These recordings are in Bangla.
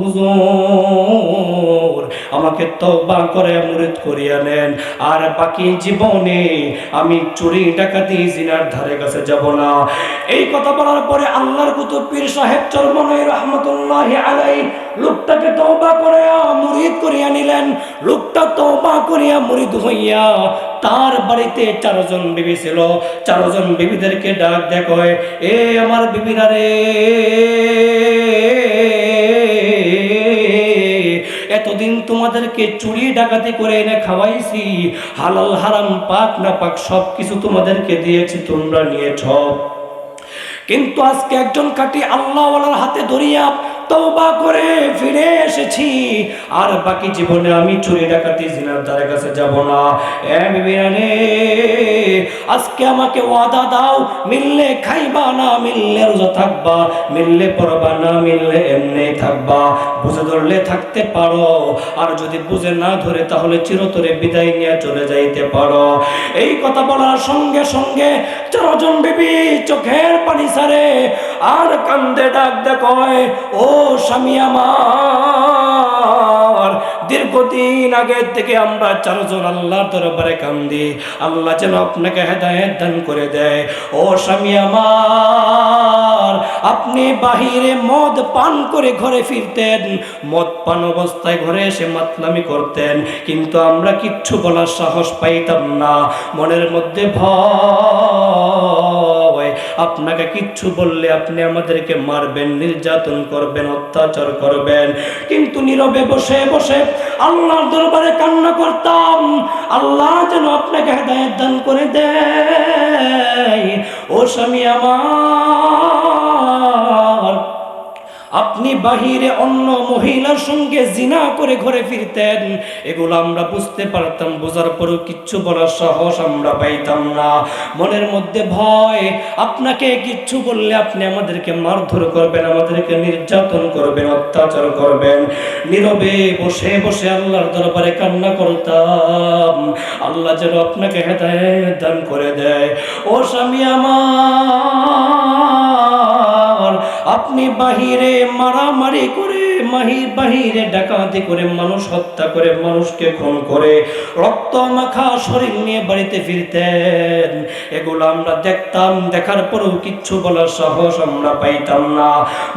হুজুর, আমাকে তওবা করে মুরিদ করিয়া নেন। আর বাকি জীবনে আমি চুরি, ডাকাতি, জিনার ধারে কাছে যাব না। এই কথা বলার পরে আল্লাহর কুতুব পীর সাহেব চরমনাই রহমতুল্লাহি আলাই লোকটাকে তওবা করে মুরিদ করিয়া নিলেন। লোকটা তওবা করিয়া মুরিদ হইয়া তার বাড়িতে চারজন বিবি ছিল। চারজন বিবিদেরকে ডাক দেখো এ আমার বিবিরা রে তোমাদেরকে চুরি ডাকাতি করে এনে খাওয়াইছি। হালাল, হারাম, পাক, না পাক সব কিছু তোমাদেরকে দিয়েছি, তোমরা নিয়েছ। কিন্তু আজকে একজন কাটি আল্লাহওয়ালার হাতে ধরিয়া তওবা করে ফিরে এসেছি। আর বাকি জীবনে আমি চুরি ডাকাতি জিনার দ্বারের কাছে যাব না। এ বিবিরানে, আজকে আমাকে ওয়াদা দাও, মিললে খাইবা না মিললে রোজা থাকবা, মিললে পড়বা না মিললে এমনি থাকবা। বুঝে ধরলে থাকতে পারো, আর যদি বুঝে না ধরে তাহলে চিরতরে বিদায় নিয়ে চলে যাইতে পারো। এই কথা বলার সঙ্গে সঙ্গে চারজন বিবি চোখের পানি সারে আর কান্দে ডাক দেখয় ও স্বামী আমার, দীর্ঘদিন আগে থেকে আমরা চারজন আল্লাহর দরবারে কান্দি। আল্লাহ যেন আপনাকে হেদায়েত দান করে দেয়। ও স্বামী আমার, আপনি বাহিরে মদ পান করে ঘরে ফিরতেন। মদ পান অবস্থায় ঘরে এসে মাতলামি করতেন। কিন্তু আমরা কিচ্ছু বলার সাহস পাইতাম না। মনের মধ্যে ভয় আপনাকে কিচ্ছু বললে আপনি আমাদেরকে মারবেন, নির্যাতন করবেন, অত্যাচার করবেন। কিন্তু নীরবে বসে বসে আল্লাহর দরবারে কান্না করতাম, আল্লাহ যেন আপনাকে হেদায়ত দান করে দেয়। ও স্বামী আমার আপনি বাহিরে অন্য মহিলার সঙ্গে জিনা করে ঘরে ফিরতেন। এগুলো আমরা বুঝতে পারতাম, বোঝার পরেও কিচ্ছু বলার সাহস আমরা পাইতাম না। মনের মধ্যে ভয়, আপনাকে কিচ্ছু বললে আপনি আমাদেরকে মারধর করবেন, আমাদেরকে নির্যাতন করবেন, অত্যাচার করবেন। নীরবে বসে বসে আল্লাহর দরবারে কান্না করতাম। আল্লাহ যেন আপনাকে হেদায়েত দান করে দেয়। ও স্বামী আমার! আপনি বাহিরে মারামারি করে, মাহির বাহিরে ডাকাতি করে, মানুষ হত্যা করে, মানুষকে খুন করে, রক্ত মাখা শরীর নিয়ে বাড়িতে ফিরতেন। এগুলো আমরা দেখতাম, দেখার পরেও কিচ্ছু বলার সাহস আমরা পাইতাম না।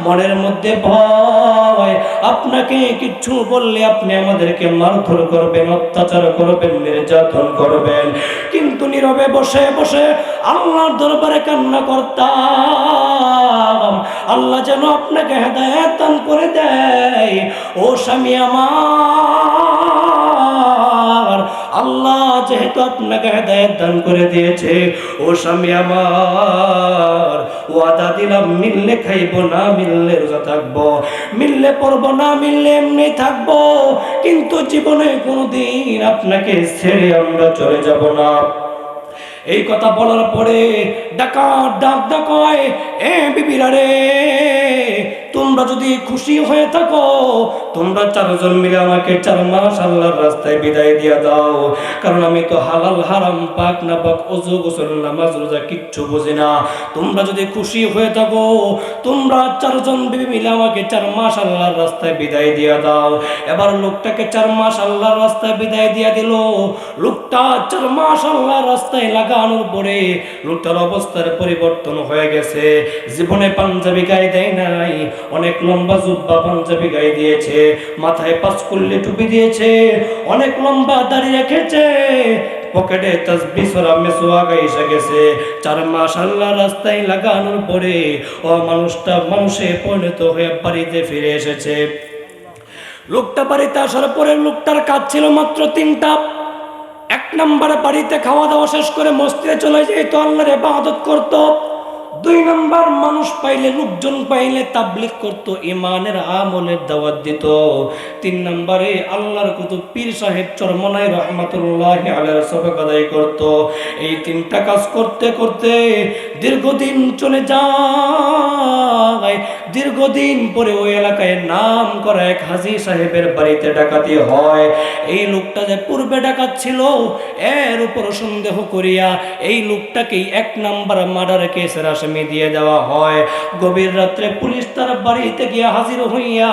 মনের মধ্যে ভয়, আপনাকে কিচ্ছু বললে আপনি আমাদেরকে মারধর করবেন, অত্যাচার করবেন, নির্যাতন করবেন। কিন্তু নীরবে বসে বসে আল্লাহর দরবারে কান্না করতাম। আল্লাহ যেন আপনাকে হেদায়ত করে দেয়। ও স্বামী আমার, আল্লাহ যেহেতু আপনাকে হেদায়ত করে দিয়েছে, ও স্বামী আমার, ওয়াদা দিলাম, মিললে খাইবো, না মিললে রোজা থাকব, মিললে পড়ব, না মিললে এমনি থাকব, কিন্তু জীবনে কোনোদিন আপনাকে ছেড়ে আমরা চলে যাব না। এই কথা বলার পরে ডাকা ডাক ডাকয় এ বিবিরা রে তোমরা যদি খুশি হয়ে থাকো, তোমরা চারজন মিলে আমাকে চার মাস আল্লাহর রাস্তায় বিদায় দিয়ে দাও। কারণ আমি তো হালাল, হারাম, পাক না পাক অজু গোসল, নামাজ, রোজা কিচ্ছু বুঝি না। তোমরা যদি খুশি হয়ে থাকো, তোমরা চারজন বিবি মিলে আমাকে চার মাস আল্লাহর রাস্তায় বিদায় দিয়ে দাও। এবার লোকটাকে চার মাস আল্লাহর রাস্তায় বিদায় দিয়ে দিল। লোকটা চার মাস আল্লাহর রাস্তায় লাগানোর পরে লোকটার অবস্থার পরিবর্তন হয়ে গেছে। জীবনে পাঞ্জাবি গায়ে দেয় নাই অনেক লম্বা জুব্বা পাঞ্জাবি গায়ে দিয়েছে, মাথায় পাঁচ কুল্লি টুপি দিয়েছে, অনেক লম্বা দাড়ি রেখেছে, পকেটে তসবি সরা মেসোয়াগা এসে গেছে। চার মাস আল্লাহ রাস্তায় লাগানোর পরে ও মানুষটা মানুষে পরিণত হয়ে বাড়িতে ফিরে এসেছে। লোকটা বাড়িতে আসার পরে লোকটার কাজ ছিল মাত্র তিনটা। এক নম্বরে বাড়িতে খাওয়া দাওয়া শেষ করে মসজিদে চলে যেত, আল্লাহর ইবাদত করত। দুই নম্বর মানুষ পাইলে, লোকজন পাইলে তাবলিক করত, ইমানের আমলের দাওয়াত দিত। তিন নম্বরে আল্লাহর কুতুব পীর সাহেব চরমনায় রহমাতুল্লাহ আলের সবক আদায় করত। এই তিনটা কাজ করতে করতে দীর্ঘদিন চলে যায়। দীর্ঘদিন পরে ওই এলাকায় নাম করা এক হাজি সাহেবের বাড়িতে ডাকাতি হয়। এই লোকটা যে পূর্বে ডাকাত ছিল, এর উপর সন্দেহ করিয়া এই লোকটাকেই এক নাম্বার মার্ডার কেসের আসামি দিয়ে দেওয়া হয়। গভীর রাত্রে পুলিশ তার বাড়িতে গিয়ে হাজির হইয়া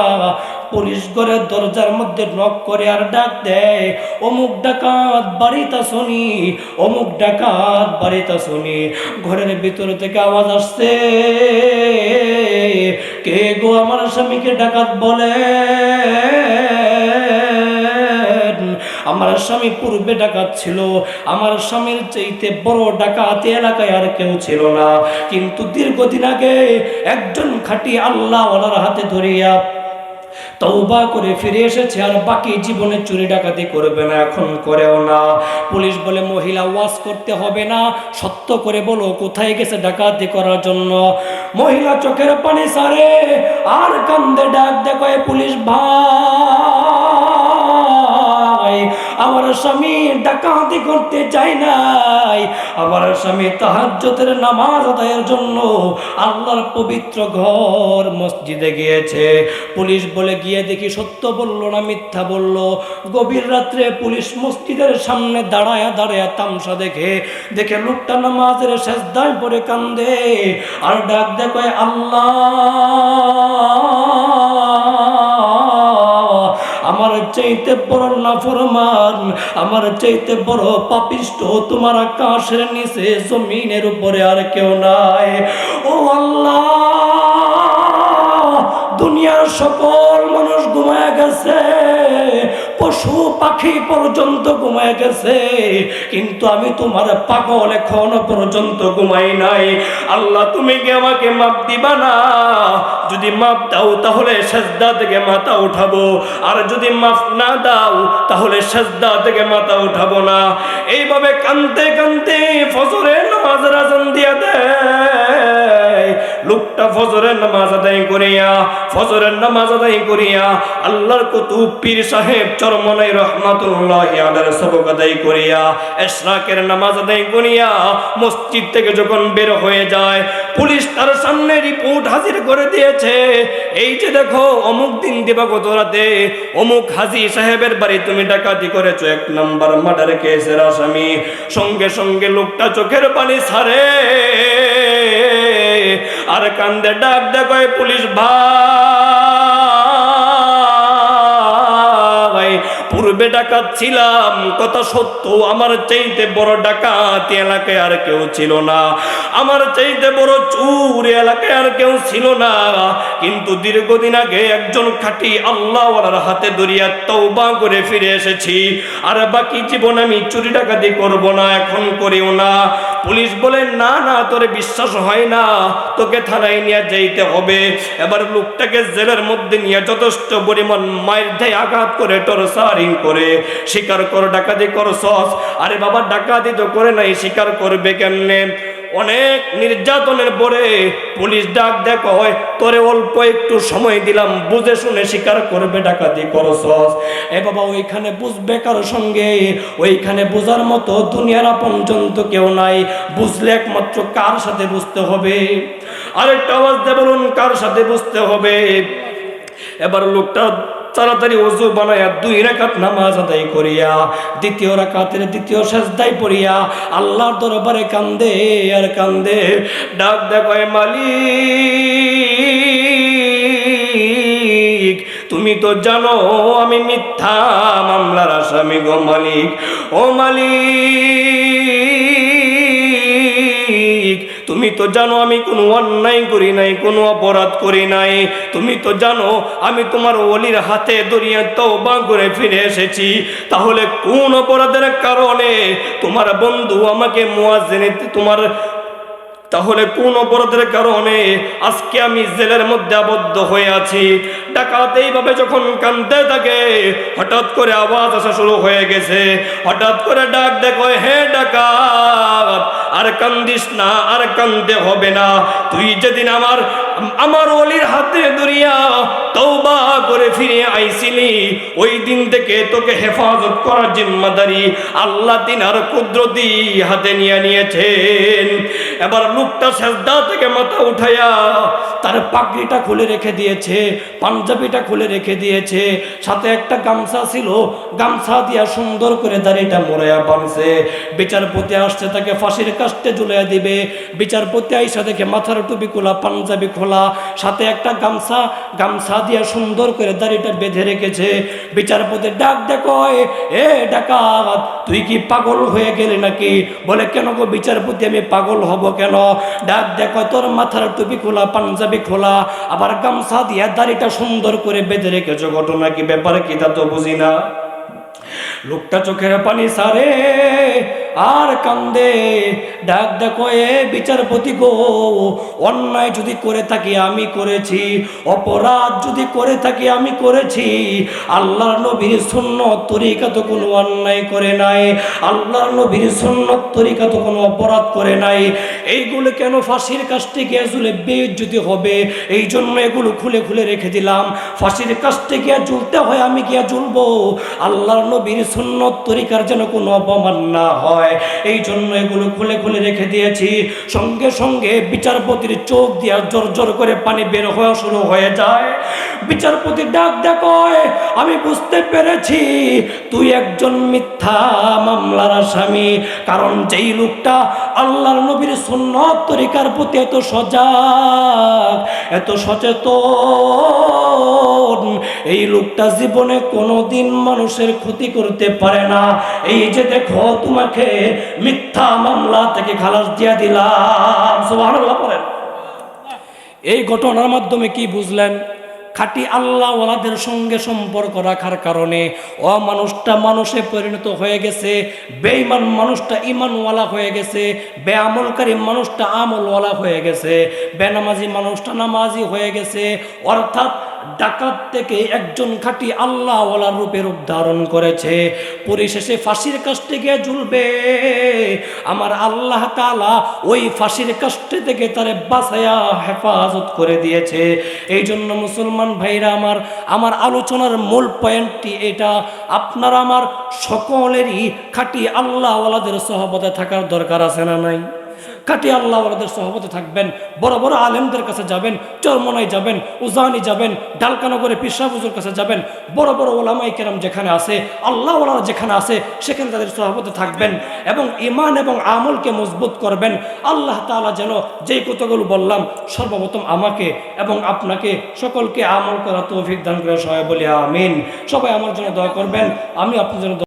পুলিশ ঘরের দরজার মধ্যে নক করে আর ডাক দেয়, অমুক ডাকাত বাড়িতে শুনি, অমুক ডাকাত বাড়িতে শুনি। ঘরের ভিতর থেকে আওয়াজ আসছে কে গো আমার স্বামীকে ডাকাত বলে আমার স্বামী পূর্বে ডাকাত ছিল, আমার স্বামীর চাইতে বড় ডাকাত এলাকায় আর কেউ ছিল না। কিন্তু দীর্ঘদিন আগে একজন খাটি আল্লাহ ওনার হাতে ধরিয়া তৌবা করে ফিরে এসেছে আর বাকি জীবনে চুরি ডাকাতি করবে না, এখন করেও না। পুলিশ বলে, মহিলা ওয়াশ করতে হবে না। সত্য করে বলো, কোথায় গেছে ডাকাতি করার জন্য? মহিলা চোখের পানি সারে, আর কান্দে ডাক দেখো পুলিশ ভাই। আমার স্বামী ডাকাতি করতে চাই নাই। আমার স্বামী তাহাজ্জতের নামাজ আদায়ের জন্য আল্লাহর পবিত্র ঘর মসজিদে গিয়েছে। পুলিশ বলে, গিয়ে দেখি সত্য বলল না মিথ্যা বলল। গভীর রাত্রে পুলিশ মসজিদের সামনে দাঁড়ায়া দাঁড়ায়া তামসা দেখে। দেখে লোকটা নামাজের শেষ দায় পরে কান্দে। আর ডাক দেখো আল্লাহ! চাইতে বড় নাফরমান, আমার চাইতে বড় পাপিষ্ট তোমার আকাশের নিচে জমিনের উপরে আর কেউ নাই। ও আল্লাহ! দুনিয়ার সকল মানুষ ঘুমায় গেছে। পশু পাখি পর্যন্ত ঘুমায় গেছে। কিন্তু আমি তোমার পাগল এখনও পর্যন্ত ঘুমাই নাই। আল্লাহ, তুমি কি আমাকে মাপ দিবা না? যদি মাপ দাও তাহলে সেজদা থেকে মাথা উঠাবো। আর যদি মাফ না দাও তাহলে সেজদা থেকে মাথা উঠাবো না। এইভাবে কানতে কানতে ফজরের নামাজ রাজন দিয়ে দেয়। লোকটা ফজরের নামাজ আদায় করিয়া, ফজরের নামাজ আদায় করিয়া আল্লাহর কুতুব পীর সাহেব চরমনাই রহমাতুল্লাহ আলার সবক আদায় করিয়া, এশরাকের নামাজ আদায় করিয়া মসজিদ থেকে যখন বের হয়ে যায়, পুলিশ তার সামনে রিপোর্ট হাজির করে দিয়েছে। এই যে দেখো, অমুক দিন দিবাগত রাতে অমুক হাজি সাহেবের বাড়ি তুমি ডাকাতি করেছ, এক নাম্বার মার্ডার কেসের আসামি। সঙ্গে সঙ্গে লোকটা চোখের পানি ছাড়ে। আর কান্দে ডাক দেখো পুলিশ ভাই, পূর্বে ডাকাত ছিলাম কথা সত্য, আমার চাইতে বড় ডাকাত এলাকায় আর কেউ ছিল না। আমার চাইতে বড় চুর এলাকায় আর কেউ ছিল না। কিন্তু দীর্ঘদিন আগে একজন খাঁটি আল্লাহওয়ালার হাতে ধরিয়া তওবা করে ফিরে এসেছি। আর বাকি জীবন আমি চুরি ডাকাতি করব না, এখন করিও না। পুলিশ বলে, না না, তোরে বিশ্বাস হয় না। তোকে থানায় নিয়ে যেতে হবে। এবার লোকটাকে জেলের মধ্যে নিয়ে যথেষ্ট পরিমাণ মায়ের দেয় আঘাত করে টরসারিং করে। স্বীকার করো, ডাকাতি করো সস আরে বাবা, ডাকাতি তো করে নাই স্বীকার করবে কেমনে? অনেক নির্যাতনের পরে পুলিশ ডাক, দেখ হয়, তোরে অল্প একটু সময় দিলাম, বুঝে শুনে স্বীকার করবে, ডাকাতি করছস। এ বাবা, ওইখানে বুঝবে কারও সঙ্গে? ওইখানে বোঝার মতো দুনিয়ার আপন জন্তু কেউ নাই, বুঝলে একমাত্র কার সাথে বুঝতে হবে? আরেকটা আওয়াজ দিয়ে বলুন, কার সাথে বুঝতে হবে? এবার লোকটা তাড়াতাড়ি ওযু বানায়া দুই রাকাত নামাজ আদায় করিয়া, দ্বিতীয় রাকাতের দ্বিতীয় সাজদায় পড়িয়া আল্লাহর দরবারে কান্দে আর কান্দে, ডাক দেখায় মালিক, তুমি তো জানো আমি মিথ্যা মামলার আসামি গো মালিক। ও মালিক তুমি তো জানো আমি কোনো অন্যায় করি নাই, কোনো অপরাধ করি নাই। তুমি তো জানো আমি তোমার অলির হাতে দরিয়া তওবা করে ফিরে এসেছি। তাহলে কোন অপরাধের কারণে তোমার বন্ধু আমাকে মোয়াজ তোমার তাহলে কোন অপরাধের কারণে আজকে আমি জেলের মধ্যে আবদ্ধ হয়ে আছি? ডাকাত এইভাবে যখন কান্দে থাকে, হঠাৎ করে আওয়াজ আসা শুরু হয়ে গেছে। হঠাৎ করে ডাক দেখো হে ডাকাত, আর কান্দিস না, আর কান্দে হবে না। তুই যেদিন আমার আমার অলির হাতে দরিয়া তওবা করে ফিরে আইছিলি। ওই দিন থেকে তোকে হেফাজত করার জিম্মাদারি আল্লাহ তিনার কুদরতি হাতে নিয়ে নিয়েছেন। এবার লোকটা সেজদা থেকে মাথা উঠাইয়া তার পাগড়িটা খুলে রেখে দিয়েছে, পাঞ্জাবিটা খুলে রেখে দিয়েছে। সাথে একটা গামছা ছিল, গামছা দিয়া সুন্দর করে দাড়িটা মোড়াইয়া বানছে বিচারপতি আসছে তাকে ফাঁসির কাস্টে ঝুলিয়ে দিবে। বিচারপতি আইসা দেখে মাথার টুপি খোলা পাঞ্জাবি খোলা সাথে একটা গামছা গামছা দিয়া সুন্দর করে দাড়িটা বেঁধে রেখেছে। বিচারপতি ডাক, দেখো এ ডাকাত, তুই কি পাগল হয়ে গেলি নাকি? বলে, কেন গো বিচারপতি, আমি পাগল হব কেন? ডাক, দেখো, তোর মাথার টুপি খোলা, পাঞ্জাবি খোলা, আবার গামছা দিয়া দাড়িটা সুন্দর করে বেঁধে রেখেছো। ঘটনা কি, ব্যাপারে কি তা তো বুঝি না? লোকটা চোখের পানি সারে আর কান্দে। ডাক দেখো, এ বিচারপতি গো, অন্যায় যদি করে থাকি আমি করেছি, অপরাধ যদি করে থাকি আমি করেছি, আল্লাহর নবীর সুন্নত তরিকা তো কোনো অন্যায় করে নাই, আল্লাহর নবীর সুন্নত তরিকা তো কোনো অপরাধ করে নাই। এইগুলো কেন ফাঁসির কাছটি গিয়ে ঝুলে বেজ্জতি হবে? এই জন্য এগুলো খুলে খুলে রেখে দিলাম। ফাঁসির কাছটি গিয়ে ঝুলতে হয়, আমি গিয়ে ঝুলবো? আল্লাহর নবীর সুন্নত তরিকার যেন কোনো অপমান না হয়। এই জন্য এগুলো খুলে খুলে রেখে দিয়েছি। সঙ্গে সঙ্গে বিচারপতির চোখ দিয়া জোর জোর করে পানি বের হওয়া শুরু হয়ে যায়। বিচারপতি ডাক দেখো আমি বুঝতে পেরেছি, তুই একজন মিথ্যা মামলার আসামি। কারণ যেই লোকটা আল্লাহর নবীর সুন্নত তরিকার প্রতি এত সজাগ, এত সচেতন। এই লোকটা জীবনে কোনোদিন মানুষের ক্ষতি করতে পারে না। এই যে দেখো, তোমাকে মিথ্যা মামলা থেকে খালাস দিয়া দিলাম। সুবহানাল্লাহ বলেন এই ঘটনার মাধ্যমে কি বুঝলেন? খাঁটি আল্লাহ ওয়ালাদের সঙ্গে সম্পর্ক রাখার কারণে ও মানুষটা মানুষে পরিণত হয়ে গেছে, বেঈমান মানুষটা ইমানওয়ালা হয়ে গেছে, বেআমলকারী মানুষটা আমলওয়ালা হয়ে গেছে, বেনামাজি মানুষটা নামাজি হয়ে গেছে, অর্থাৎ ডাকাত থেকে একজন খাঁটি আল্লাহওয়ালার রূপে রূপ ধারণ করেছে। পরিশেষে ফাঁসির কাছটি গিয়ে ঝুলবে। আমার আল্লাহ তাআলা ওই ফাঁসির কাছটি থেকে তারে বাঁচায়া হেফাজত করে দিয়েছে। এই জন্য মুসলমান ভাইরা, আমার আমার আলোচনার মূল পয়েন্টটি এটা। আপনার আমার সকলেরই খাঁটি আল্লাহওয়ালাদের সহবতে থাকার দরকার আছে না নাই? খাটি আল্লাহ ওদের সহবতে থাকবেন, বড় বড় আলেমদের কাছে যাবেন, চরমনায় যাবেন, উজানি যাবেন ডালকানগরে পিসাবুজুর কাছে যাবেন, বড় বড় ওলামাই কেরাম যেখানে আছে, আল্লাহ ওলারা যেখানে আছে, সেখানে তাদের সহবতে থাকবেন এবং ইমান এবং আমলকে মজবুত করবেন। আল্লাহ তাআলা যেন যেই কথাগুলো বললাম সর্বপ্রথম আমাকে এবং আপনাকে সকলকে আমল করা তৌফিক দান করে সবাই বলি আমিন। সবাই আমার জন্য দোয়া করবেন, আমি আপনার জন্য